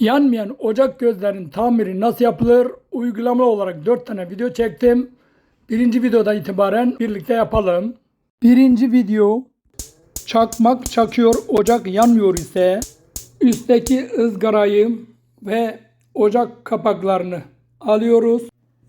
Yanmayan ocak gözlerinin tamiri nasıl yapılır? Uygulama olarak 4 tane video çektim. Birinci videoda itibaren birlikte yapalım. Birinci video çakmak çakıyor ocak yanmıyor ise üstteki ızgarayı ve ocak kapaklarını alıyoruz.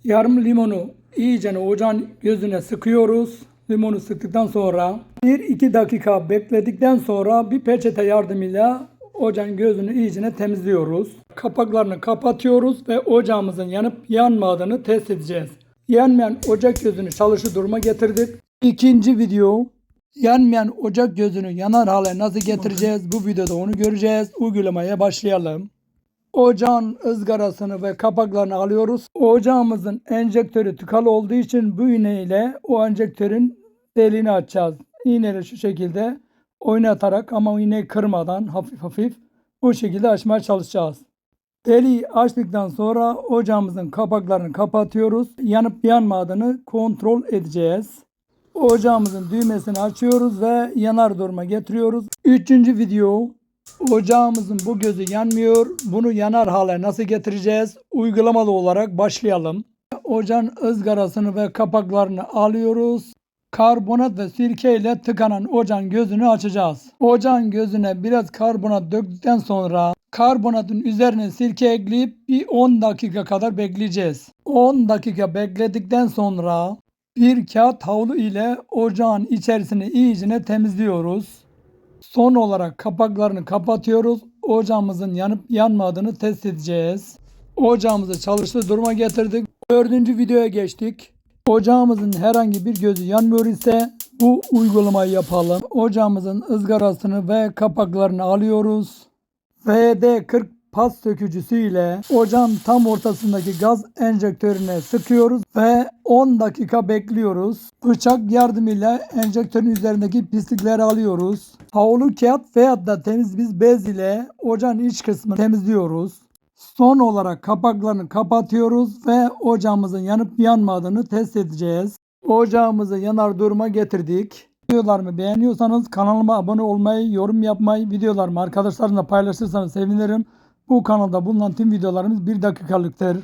Yarım limonu iyice ocağın gözüne sıkıyoruz. Limonu sıktıktan sonra 1-2 dakika bekledikten sonra bir peçete yardımıyla ocağın gözünü iyice temizliyoruz. Kapaklarını kapatıyoruz ve ocağımızın yanıp yanmadığını test edeceğiz. Yanmayan ocak gözünü çalışır duruma getirdik. İkinci video yanmayan ocak gözünü yanar hale nasıl getireceğiz? Bu videoda onu göreceğiz. Uygulamaya başlayalım. Ocağın ızgarasını ve kapaklarını alıyoruz. Ocağımızın enjektörü tıkalı olduğu için bu iğne ile o enjektörün deliğini açacağız. İğneyle şu şekilde oynatarak ama iğneyi kırmadan hafif hafif bu şekilde açmaya çalışacağız. Deliği açtıktan sonra ocağımızın kapaklarını kapatıyoruz. Yanıp yanmadığını kontrol edeceğiz. Ocağımızın düğmesini açıyoruz ve yanar duruma getiriyoruz. Üçüncü video Ocağımızın bu gözü yanmıyor. Bunu yanar hale nasıl getireceğiz? Uygulamalı olarak başlayalım. Ocağın ızgarasını ve kapaklarını alıyoruz. Karbonat ve sirke ile tıkanan ocağın gözünü açacağız. Ocağın gözüne biraz karbonat döktükten sonra karbonatın üzerine sirke ekleyip bir 10 dakika kadar bekleyeceğiz. 10 dakika bekledikten sonra bir kağıt havlu ile ocağın içerisini iyicene temizliyoruz. Son olarak kapaklarını kapatıyoruz. Ocağımızın yanıp yanmadığını test edeceğiz. Ocağımızı çalıştığı duruma getirdik. Dördüncü videoya geçtik. Ocağımızın herhangi bir gözü yanmıyor ise bu uygulamayı yapalım. Ocağımızın ızgarasını ve kapaklarını alıyoruz. VD40 pas sökücüsü ile ocağın tam ortasındaki gaz enjektörüne sıkıyoruz ve 10 dakika bekliyoruz. Bıçak yardımıyla enjektörün üzerindeki pislikleri alıyoruz. Havlu kağıt veya da temiz bir bez ile ocağın iç kısmını temizliyoruz. Son olarak kapaklarını kapatıyoruz ve ocağımızın yanıp yanmadığını test edeceğiz. Ocağımızı yanar duruma getirdik. Videolarımı beğeniyorsanız kanalıma abone olmayı, yorum yapmayı, videolarımı arkadaşlarınızla paylaşırsanız sevinirim. Bu kanalda bulunan tüm videolarımız bir dakikalıktır.